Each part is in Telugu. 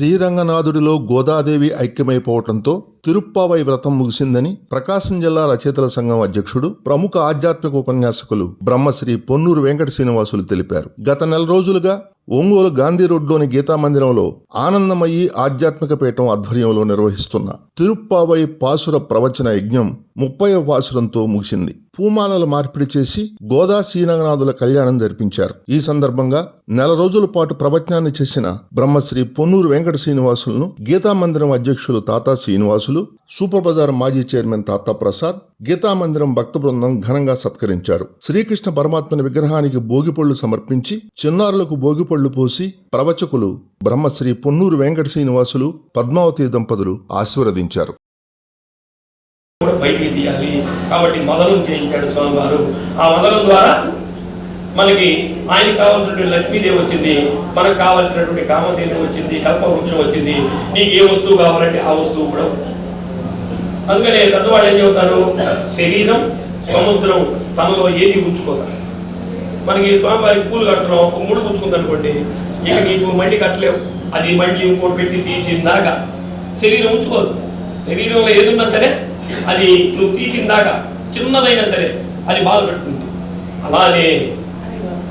శ్రీరంగనాథుడిలో గోదాదేవి ఐక్యమైపోవటంతో తిరుప్పావై వ్రతం ముగిసిందని ప్రకాశం జిల్లా రచయితల సంఘం అధ్యక్షుడు ప్రముఖ ఆధ్యాత్మిక ఉపన్యాసకులు బ్రహ్మశ్రీ పొన్నూరు వెంకట శ్రీనివాసులు తెలిపారు. గత నెల రోజులుగా ఒంగోలు గాంధీ రోడ్లోని గీతా మందిరంలో ఆనందమయ్యి ఆధ్యాత్మిక పీఠం ఆధ్వర్యంలో నిర్వహిస్తున్న తిరుప్పావై పాసుర ప్రవచన యజ్ఞం ముప్పై పాసురంతో ముగిసింది. పూమాలలు మార్పిడి చేసి గోదా శ్రీరంగనాథుల కళ్యాణం జరిపించారు. ఈ సందర్భంగా నెల రోజుల పాటు ప్రవచనాన్ని చేసిన బ్రహ్మశ్రీ పొన్నూరు వెంకట శ్రీనివాసులను గీతా మందిరం అధ్యక్షులు తాతా శ్రీనివాసులు అధ్యక్షులు సూపర్ బజార్ మాజీ చైర్మన్ తాతా ప్రసాద్ గీతా భక్త బృందం ఘనంగా సత్కరించారు. శ్రీకృష్ణ పరమాత్మని విగ్రహానికి భోగిపళ్ళు సమర్పించి చిన్నారులకు భోగిపళ్ళు పోసి ప్రవచకులు బ్రహ్మశ్రీ పొన్నూరు వెంకట శ్రీనివాసులు పద్మావతి దంపతులు ఆశీర్వదించారు. బయటికి తీయాలి. కాబట్టి మొదలం చేయించాడు స్వామివారు. ఆ మొదలం ద్వారా మనకి ఆయనకి కావాల్సినటువంటి లక్ష్మీదేవి వచ్చింది మనకు కావాల్సినటువంటి కామదేవి వచ్చింది కల్పవృక్షం వచ్చింది. నీకు ఏ వస్తువు కావాలంటే ఆ వస్తువు కూడా అందుకనే పెద్దవాళ్ళు ఏం చెబుతారు? శరీరం సముద్రం తనలో ఏది ఉంచుకోదా. మనకి స్వామివారికి పూలు కట్టడం ఒక ముడు పుచ్చుకుంది అనుకోండి ఇక నీకు మళ్ళీ కట్టలేవు. అది మళ్ళీ ఇంకోటి పెట్టి తీసిందాక శరీరం ఉంచుకోదు. శరీరంలో ఏదున్నా సరే అది నువ్వు తీసిందాక చిన్నదైనా సరే అది బాధ పెడుతుంది. అలానే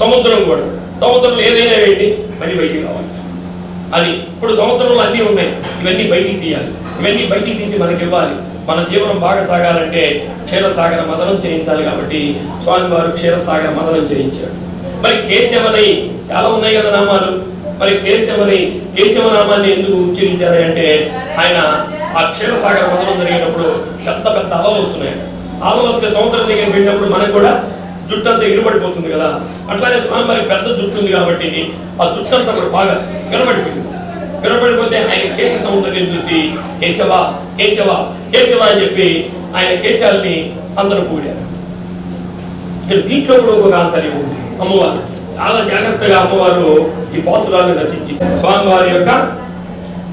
సముద్రం కూడా. సముద్రంలో ఏదైనా వేయండి మళ్ళీ బయటికి రావాలి. అది ఇప్పుడు సముద్రంలో అన్నీ ఉన్నాయి. ఇవన్నీ బయటికి తీయాలి. ఇవన్నీ బయటికి తీసి మనకి ఇవ్వాలి. మన జీవనం బాగా సాగాలంటే క్షీరసాగర మదనం చేయించాలి కాబట్టి స్వామివారు క్షీరసాగర మదనం చేయించాడు మరి కేశవలై చాలా ఉన్నాయి కదా నామాలు. మరి కేశవని కేశవ నామాన్ని ఎందుకు ఉచ్చరించారు అంటే ఆయన ఆ క్షీరసాగర మదనం జరిగినప్పుడు పెద్ద పెద్ద అలలు వస్తున్నాయి. అలలు వస్తే సముద్రం దగ్గర వెళ్ళినప్పుడు మనకు కూడా జుట్టు అంతా కదా. అట్లానే స్వామివారికి పెద్ద జుట్టు ఉంది కాబట్టి ఆ జుట్టు అంతా కూడా బాగా ఎగరబడిపోయింది వినపడిపోతే ఆయన కేశ సౌందర్యం చూసి కేశవ కేశవ కేశవ అని చెప్పి ఆయన కేశాలని అందరూ కూడారు ఇక్కడ దీంట్లో కూడా ఒక ఆంతర్యం ఉంది. అమ్మవారు చాలా జాగ్రత్తగా అమ్మవారు ఈ పాసురాలను రచించి స్వామివారి యొక్క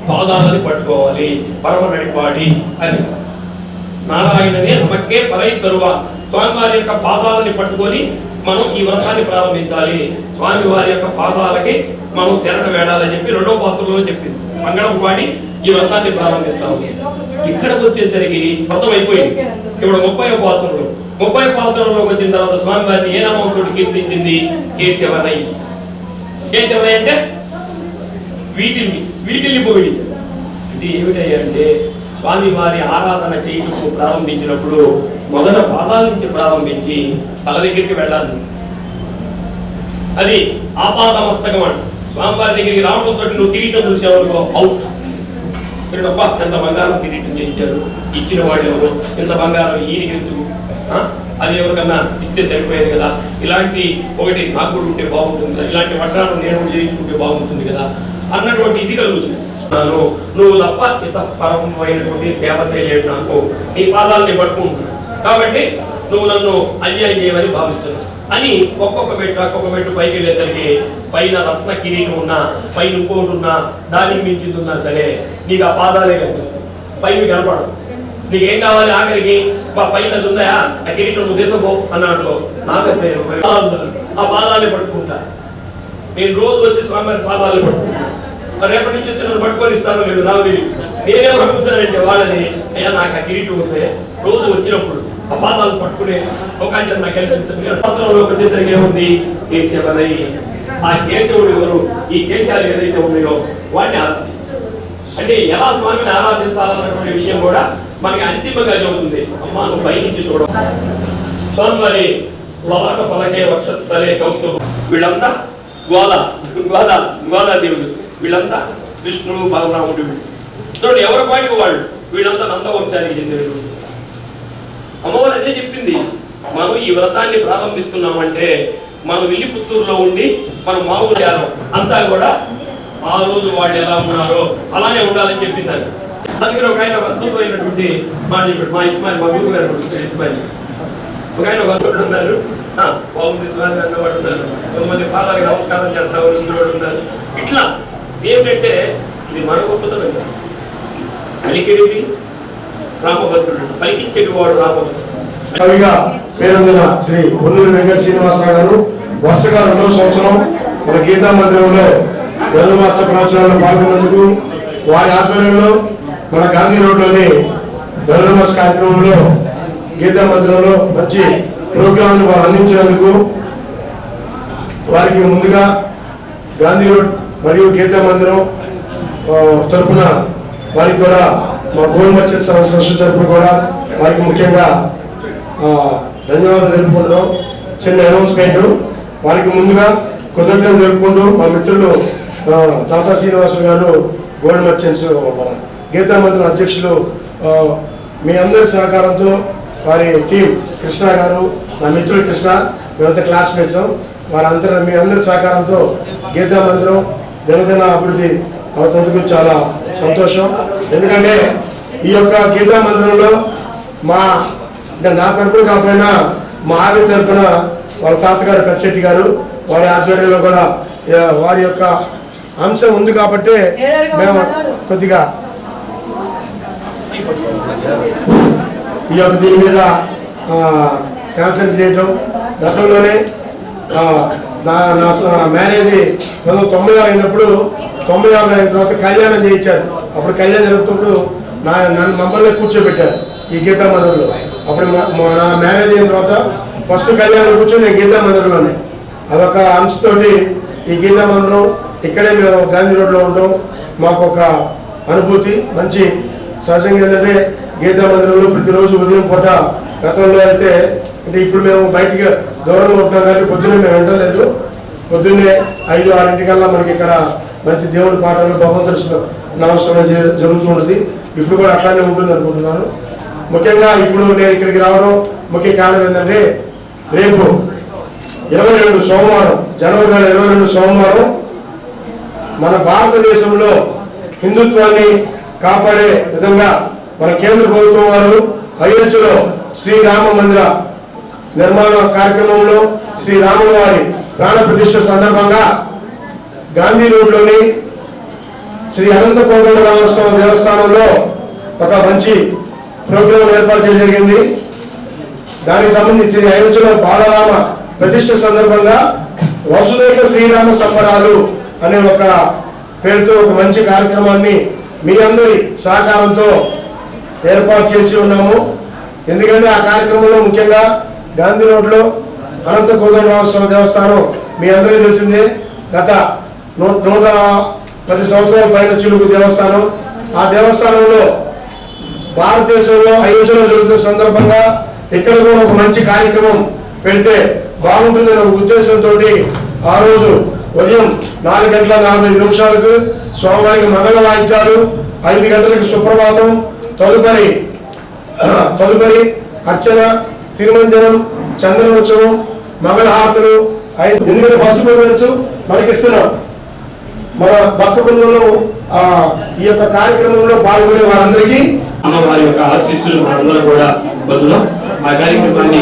పాదాలని పట్టుకోవాలి పరమ నడిపాడి అని. నారాయణనే నమక్కే పరై స్వామి స్వామివారి యొక్క పాదాలని పట్టుకొని మనం ఈ వ్రతాన్ని ప్రారంభించాలి. స్వామివారి యొక్క పాదాలకి మనం శరణ వేడాలని చెప్పి రెండవ పాసంలో చెప్పింది. మంగళం పాడి ఈ వ్రతాన్ని ప్రారంభిస్తాము. ఇక్కడికి వచ్చేసరికి వ్రతం అయిపోయింది. ఇప్పుడు ముప్పై ఉపాసనలు ముప్పై ఉపాసనలోకి వచ్చిన తర్వాత స్వామివారిని ఏ నామంతో కీర్తించింది? కేశవనయ్య కేశవనయ్య అంటే వీటిల్ని వీటిని పొగిడి. ఇది అంటే స్వామి వారి ఆరాధన చేయటం ప్రారంభించినప్పుడు మొదట పాదాల నుంచి ప్రారంభించి తల దగ్గరికి వెళ్ళాలి. అది ఆపాదమస్తకం అంటే స్వామివారి దగ్గరికి రావడంతో నువ్వు కిరీటం చూసేవరకు అవుట్. అప్ప ఎంత బంగారం కిరీటం చేయించారు? ఇచ్చిన వాడు ఎవరు? ఎంత బంగారం ఈయనకి ఎందుకు? ఆ? అది ఎవరికన్నా ఇస్తే సరిపోయేది కదా. ఇలాంటి ఒకటి నాకు కూడా ఉంటే బాగుంటుంది కదా. ఇలాంటి వడ్డాను నేను చేయించుకుంటే బాగుంటుంది కదా. అన్నటువంటి ఇది కలుగుతుంది. నువ్వు తప్ప ఇత పరమైనటువంటి దేవతే లేడు నాకు. నీ పాదాలని పట్టుకుంటున్నాను. కాబట్టి నువ్వు నన్ను అన్యాయం చేయమని భావిస్తున్నావు. అని ఒక్కొక్క మెట్టు ఒక్కొక్క మెట్టు పైకి వెళ్ళేసరికి పైన రత్న కిరీటం ఉన్నా పైన ఇంకోటి ఉన్నా దానికి మించింది ఉన్నా సరే నీకు ఆ పాదాలే కనిపిస్తాయి. పైకి కనపడదు నీకేం కావాలి ఆఖరికి? మా పైన అది ఆ కిరీటం నువ్వు తీసుకో అన్నాడు నాకంతే ఆ పాదాలే పట్టుకుంటా. నేను రోజు వచ్చి స్వామి పాదాలు పట్టుకుంటాను మరి రేపటి నుంచి వచ్చి నన్ను పట్టుకొని ఇస్తానో లేదు రావు నేనే అడుగుతానంటే వాళ్ళని అయ్యా నాకు ఆ కిరీటం ఉంది. రోజు వచ్చినప్పుడు అపాదాలు పాదాలు పట్టుకునే అవకాశం నాకు కల్పించండి. అవసరంలోకి వచ్చేసరికి ఏముంది? కేశవనై. ఆ కేశవుడు ఎవరు? ఈ కేశాలు ఏదైతే ఉన్నాయో వాడిని అంటే ఎలా స్వామిని ఆరాధించాలన్నటువంటి విషయం కూడా మనకి అంతిమంగా చెబుతుంది. అమ్మా నువ్వు పైనుంచి చూడ. స్వామివారి లలాట పలకే వక్షస్థలే కౌస్తుభం వీళ్ళంతా గోద గోద గోదాదేవుడు వీళ్ళంతా విష్ణువు బలరాముడు చూడండి ఎవరి పాటికి వాళ్ళు? వీళ్ళంతా నందవంశానికి చెందినటువంటి అమ్మవారు అదే చెప్పింది. మనం ఈ వ్రతాన్ని ప్రారంభిస్తున్నామంటే మనం వెళ్ళి పుత్తూరులో ఉండి మనం మామూలు యారం అంతా కూడా ఆ రోజు వాళ్ళు ఎలా ఉన్నారో అలానే ఉండాలని చెప్పింది అది అందుకని ఒక ఆయన అద్భుతమైనటువంటి మాట చెప్పాడు. మా ఇస్మాయిల్ మా గురువు గారు ఇస్మాయిల్ ఒక ఆయన భక్తుడు ఉన్నారు. ఆ, బాగుంది ఇస్మాయిల్ గారు అన్నవాడు ఉన్నారు. కొంతమంది పాదాలకు నమస్కారం చేస్తా ఉన్నవాడు ఉన్నారు. ఇట్లా ఏమిటంటే ఇది మన గొప్పతనం. కాదు. రామభద్రుడు పలికించేటి వాడు రామభద్రుడు కవిగా పేరొందిన శ్రీ పొన్నూరి వెంకట శ్రీనివాసరావు గారు వరుసగా రెండవ సంవత్సరం మన గీతా మందిరంలో జన్మమాస ప్రవచనాల్లో పాల్గొన్నందుకు వారి ఆధ్వర్యంలో మన గాంధీ రోడ్లోని ధనుర్మాస్ కార్యక్రమంలో గీతా మందిరంలో మంచి ప్రోగ్రాంను వారు అందించినందుకు వారికి ముందుగా గాంధీ రోడ్ మరియు గీతా మందిరం తరఫున తరపున వారికి కూడా మా గోల్డ్ తరపు సంస్థ కూడా వారికి ముఖ్యంగా ధన్యవాదాలు తెలుపుకుంటున్నాం. చిన్న అనౌన్స్మెంట్ వారికి ముందుగా కృతజ్ఞతలు తెలుపుకుంటూ మా మిత్రులు తాతా శ్రీనివాసు గారు గోల్డ్ మర్చెంట్స్ మన గీతా మందిరం అధ్యక్షులు మీ అందరి సహకారంతో వారి టీం కృష్ణ గారు నా మిత్రుడు కృష్ణ మేమంతా క్లాస్మేట్స్ వారందరూ మీ అందరి సహకారంతో గీతా మందిరం దినదిన అభివృద్ధి అవుతున్నందుకు చాలా సంతోషం. ఎందుకంటే ఈ యొక్క గీతా మందిరంలో మా అంటే నా తరపున కాకపోయినా మా ఆవిడ తరపున వాళ్ళ తాతగారు పెద్దశెట్టి గారు వారి ఆధ్వర్యంలో కూడా వారి యొక్క అంశం ఉంది కాబట్టి మేము కొద్దిగా ఈ యొక్క దీని మీద కాన్సన్ట్రేట్ చేయటం. గతంలోనే నా నా మ్యారేజ్ పంతొమ్మిది తొంభై ఆరు అయినప్పుడు తొంభై ఆరు అయిన తర్వాత కళ్యాణం చేయించారు. అప్పుడు కళ్యాణం జరుగుతున్నప్పుడు నా నన్ను మమ్మల్ని కూర్చోబెట్టారు ఈ గీతా మందిరంలో అప్పుడు మా- నా మ్యారేజ్ అయిన తర్వాత ఫస్ట్ కళ్యాణం కూర్చొని నేను గీతా మందిరంలోనే అదొక అంశతోటి ఈ గీతా మందిరం ఇక్కడే మేము గాంధీ రోడ్లో ఉంటాం. మాకు ఒక అనుభూతి మంచి సహజంగా ఏంటంటే గీతా మందిరంలో ప్రతిరోజు ఉదయం పూట గతంలో అయితే అంటే ఇప్పుడు మేము బయటికి దూరంగా ఉంటున్నాం కాబట్టి పొద్దున్నే మేము వింటలేదు పొద్దున్నే ఐదు ఆరింటికల్లా మనకి ఇక్కడ మంచి దేవుడి పాటలు భగవంతుడు నామస్మరణ జ- జరుగుతున్నది. ఇప్పుడు కూడా అట్లానే ఉంటుంది అనుకుంటున్నాను. ముఖ్యంగా ఇప్పుడు నేను ఇక్కడికి రావడం ముఖ్య కారణం ఏంటంటే రేపు ఇరవై రెండు సోమవారం జనవరి నెల ఇరవై రెండు సోమవారం మన భారతదేశంలో హిందుత్వాన్ని కాపాడే విధంగా మన కేంద్ర ప్రభుత్వం వారు అయోధ్యలో శ్రీరామ మందిర నిర్మాణ కార్యక్రమంలో శ్రీరాముల వారి ప్రాణ ప్రతిష్ట సందర్భంగా గాంధీ రోడ్లోని శ్రీ అనంత కోదండ రామస్వామి దేవస్థానంలో ఒక మంచి ప్రోగ్రాం ఏర్పాటు చేయడం జరిగింది. దానికి సంబంధించి శ్రీ అయోధ్యలో బాలరామ ప్రతిష్ట సందర్భంగా వసుదైక శ్రీరామ సంబరాలు అనే ఒక పేరుతో ఒక మంచి కార్యక్రమాన్ని మీ అందరి సహకారంతో ఏర్పాటు చేసి ఉన్నాము. ఎందుకంటే ఆ కార్యక్రమంలో ముఖ్యంగా గాంధీ రోడ్లో అనంత కోదండరామస్వామి దేవస్థానం మీ అందరికీ తెలిసిందే. గత నూట పది సంవత్సరాల పైన చిలుకు దేవస్థానం. ఆ దేవస్థానంలో భారతదేశంలో అయోధ్యలో జరుగుతున్న సందర్భంగా ఇక్కడ కూడా ఒక మంచి కార్యక్రమం పెడితే బాగుంటుందనే ఒక ఉద్దేశంతో ఆ రోజు ఉదయం నాలుగు గంటల నలభై నిమిషాలకు స్వామివారికి మంగళ వాయించారు ఐదు గంటలకు సుప్రభాతం తదుపరి తదుపరి అర్చన తిరుమంజనం చందనోత్సవం మంగళహారతులు ఐదు ఎనిమిది ఫస్ట్ మనకి ఇస్తున్నాం మన భక్త బృందంలో ఈ యొక్క కార్యక్రమంలో పాల్గొనే వారందరికీ అమ్మవారి యొక్క ఆశీస్సులు మనందరూ కూడా పొందుదాం. ఆ కార్యక్రమాన్ని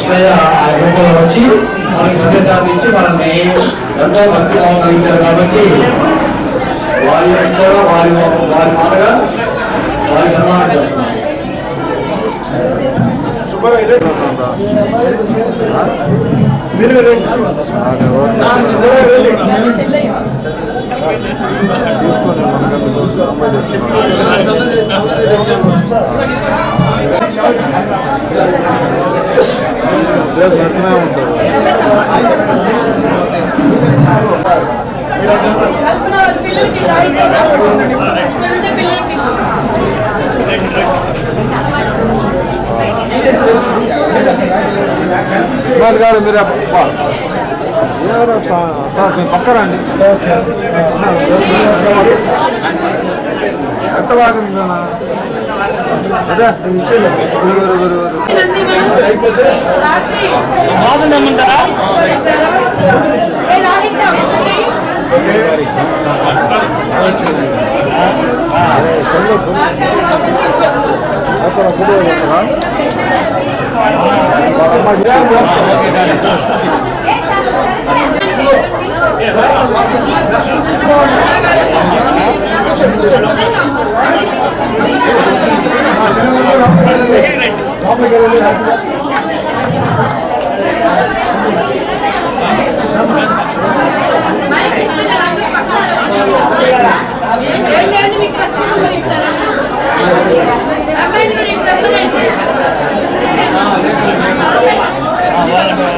కృష్ణయ్య ఆ రూపంలో వచ్చి మనకి సందేశాన్ని ఇచ్చి మనల్ని ఎంతో భక్తి కలిగించారు కాబట్టి వారి ఇంట్లో వారి వారి మాటగా వారి సన్మానం చేస్తున్నాం. మీరు రండి. సుబ్బారావు రండి. కల్పన పిల్లలకి రాయితే పిల్లలకి మరి గారు మీరు పక్కరండి ఎంత భాగం అదే ఇచ్చేయండి బాగుండమంటారా అక్కడ అమ్మాయిలు ఇప్పుడు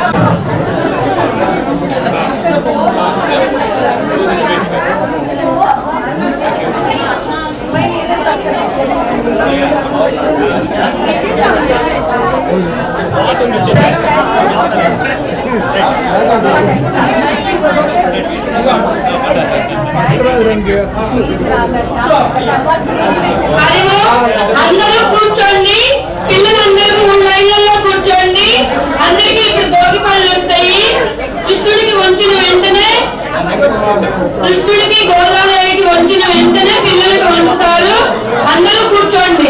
అందరూ కూర్చోండి. పిల్లలందరూ మూడు లైన్లలో కూర్చోండి. అందరికీ ఇప్పుడు భోగి పళ్ళు ఉంటాయి. కృష్ణుడికి వంచిన వెంటనే కృష్ణుడికి గోదావరి వచ్చిన వెంటనే పిల్లలకు వంచుతారు అందరూ కూర్చోండి.